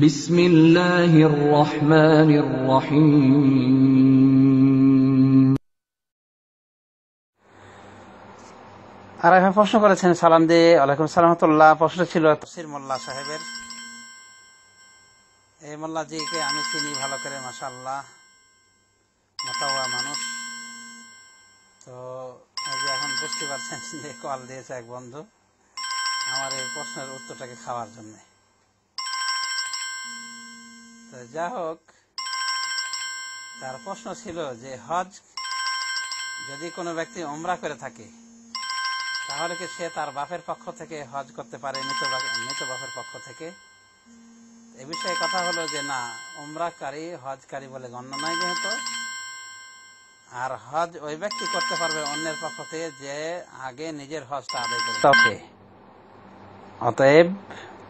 বিসমিল্লাহির আর প্রশ্ন করেছেন, সালাম দিয়ে ওয়ালাইকুম ছিল তফসির মোল্লা সাহেবের। এই আমি চিনি ভালো করে মাসাল্লাহ মোটাওয়া মানুষ। তো যে এখন বুঝতে পারছেন যে কল দিয়েছে এক বন্ধু। আমার এই প্রশ্নের উত্তরটাকে খাওয়ার জন্যে। যা হোক। তার প্রশ্ন ছিল যে, হজ যদি কোনো ব্যক্তি ওমরা করে থাকে, তাহলে কি সে তার বাপের পক্ষ থেকে হজ করতে পারে, মৃত বাপের পক্ষ থেকে? এ বিষয়ে কথা হলো যে, না, উমরাকারী, হজকারী বলে গণ্য নয় যেহেতু। আর হজ ওই ব্যক্তি করতে পারবে অন্যের পক্ষ থেকে যে আগে নিজের হজটা আদায় করে। অতএব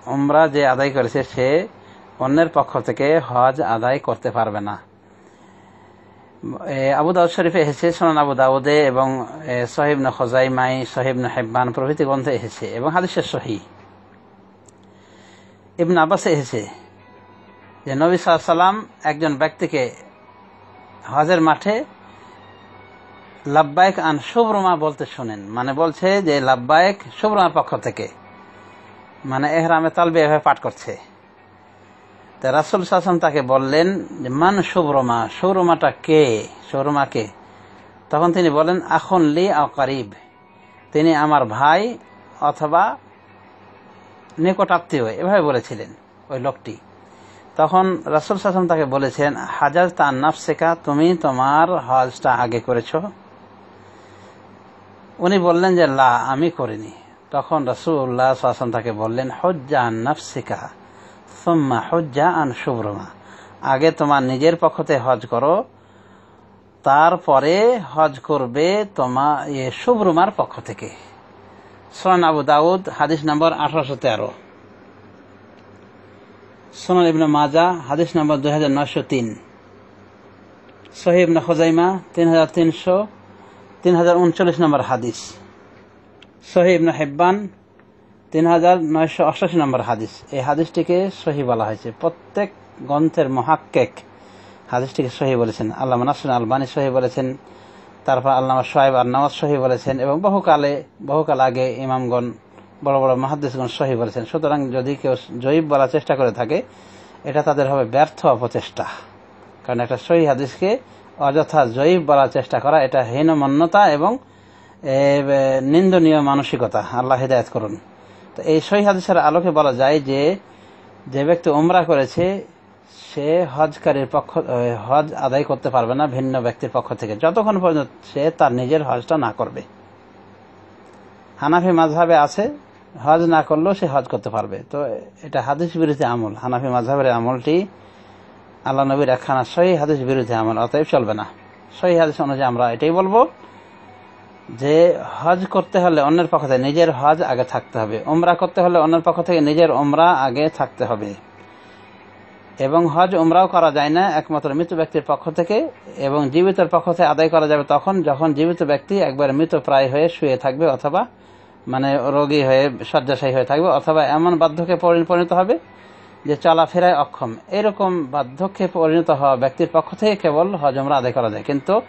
উমরা যে আদায় করেছে, সে অন্যের পক্ষ থেকে হজ আদায় করতে পারবে না। আবু দাউদ শরীফে এসেছে, সোনান আবু দাউদে এবং সহিব ন খোজাই মাই সহিব ন হেব্বান প্রভৃতি গ্রন্থে এসেছে এবং হাদিসের সহি। ইবন আব্বাসে এসেছে যে নবী সাল্লাম একজন ব্যক্তিকে হজের মাঠে লাব্বায়ক আন শুভরমা বলতে শোনেন। মানে বলছে যে লাব্বায়ক শুভরমার পক্ষ থেকে মানে এহরামে তালবে এভাবে পাঠ করছে। তা রাসুল সাসম তাকে বললেন যে, মান সৌরমা সৌরমাটা কে? সৌরমা কে? তখন তিনি বলেন এখন লি আকারিব তিনি আমার ভাই অথবা নিকট আত্মীয় এভাবে বলেছিলেন ওই লোকটি। তখন রাসুল সাসম তাকে বলেছেন হাজার তার নাফসেকা, তুমি তোমার হজটা আগে করেছ? উনি বললেন যে, লা, আমি করিনি। তখন রাসুল্লাহ সাসম তাকে বললেন, হজ্জা নাফসিকা। সুম্মা হজ্জা আন শুভ্রমা। আগে তোমার নিজের পক্ষতে হজ করো, তারপরে হজ করবে তোমার ইয়ে শুভ্রমার পক্ষ থেকে। সোনান আবু দাউদ, হাদিস নম্বর আঠারোশো তেরো। সোনান ইবনে মাজা, হাদিস নম্বর দুই হাজার নয়শো তিন। সহিবনা খোজাইমা, তিন হাজার তিনশো, তিন হাজার উনচল্লিশ নম্বর হাদিস। সহিবনা হেব্বান তিন হাজার নয়শো অষ্টাশি নম্বর হাদিস। এই হাদিসটিকে সহি বলা হয়েছে। প্রত্যেক গ্রন্থের মহাক্কেক হাদিসটিকে সহি বলেছেন। আল্লাহ নাসিন আলবানী সহি বলেছেন। তারপর আল্লামা সোহেব আর নওয়াজ সহি বলেছেন এবং বহুকালে, বহুকাল আগে ইমামগণ, বড় বড় মহাদ্দেশগণ সহি বলেছেন। সুতরাং যদি কেউ জয়ীব বলার চেষ্টা করে থাকে, এটা তাদের হবে ব্যর্থ অপচেষ্টা। কারণ একটা সহি হাদিসকে অযথা জয়ীব বলার চেষ্টা করা, এটা হীনমন্যতা এবং নিন্দনীয় মানসিকতা। আল্লাহ হিদায়ত করুন। তো এই সহি হাদিসের আলোকে বলা যায় যে যে ব্যক্তি উমরা করেছে, সে হজকারীর পক্ষ হজ আদায় করতে পারবে না ভিন্ন ব্যক্তির পক্ষ থেকে। যতক্ষণ পর্যন্ত সে তার নিজের হজটা না করবে। হানাফি মাঝহাবে আছে, হজ না করলেও সে হজ করতে পারবে। তো এটা হাদিস বিরোধী আমল। হানাফি মাঝহাবের আমলটি আল্লাহ নবীর একখানা সহি হাদিস বিরোধী আমল, অতএব চলবে না। সহি হাদিস অনুযায়ী আমরা এটাই বলব। যে হজ করতে হলে অন্যের পক্ষ থেকে নিজের হজ আগে থাকতে হবে। ওমরা করতে হলে অন্যের পক্ষ থেকে নিজের ওমরা আগে থাকতে হবে। এবং হজ ওমরাও করা যায় না, একমাত্র মৃত ব্যক্তির পক্ষ থেকে। এবং জীবিতের পক্ষ থেকে আদায় করা যাবে তখন যখন জীবিত ব্যক্তি একবার মৃত প্রায় হয়ে শুয়ে থাকবে অথবা মানে রোগী হয়ে শয্যাশায়ী হয়ে থাকবে অথবা এমন পরি- পরিণত হবে যে চলাফেরায় অক্ষম। এরকম বার্ধক্যে পরিণত হওয়া ব্যক্তির পক্ষ থেকে কেবল হজ ওমরা আদায় করা যায়। কিন্তু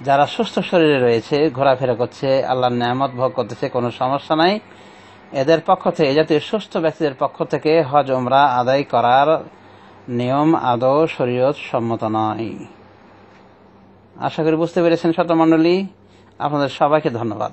যারা সুস্থ শরীরে রয়েছে, ঘোরাফেরা করছে, আল্লাহর নেহামত ভোগ করতেছে, কোনো সমস্যা নাই। এদের পক্ষ থেকে জাতীয় সুস্থ ব্যক্তিদের পক্ষ থেকে হজ ওমরা আদায় করার নিয়ম আদৌ শরীয়ত সম্মত নয়। আশা করি বুঝতে পেরেছেন শতমণ্ডলী আপনাদের সবাইকে ধন্যবাদ।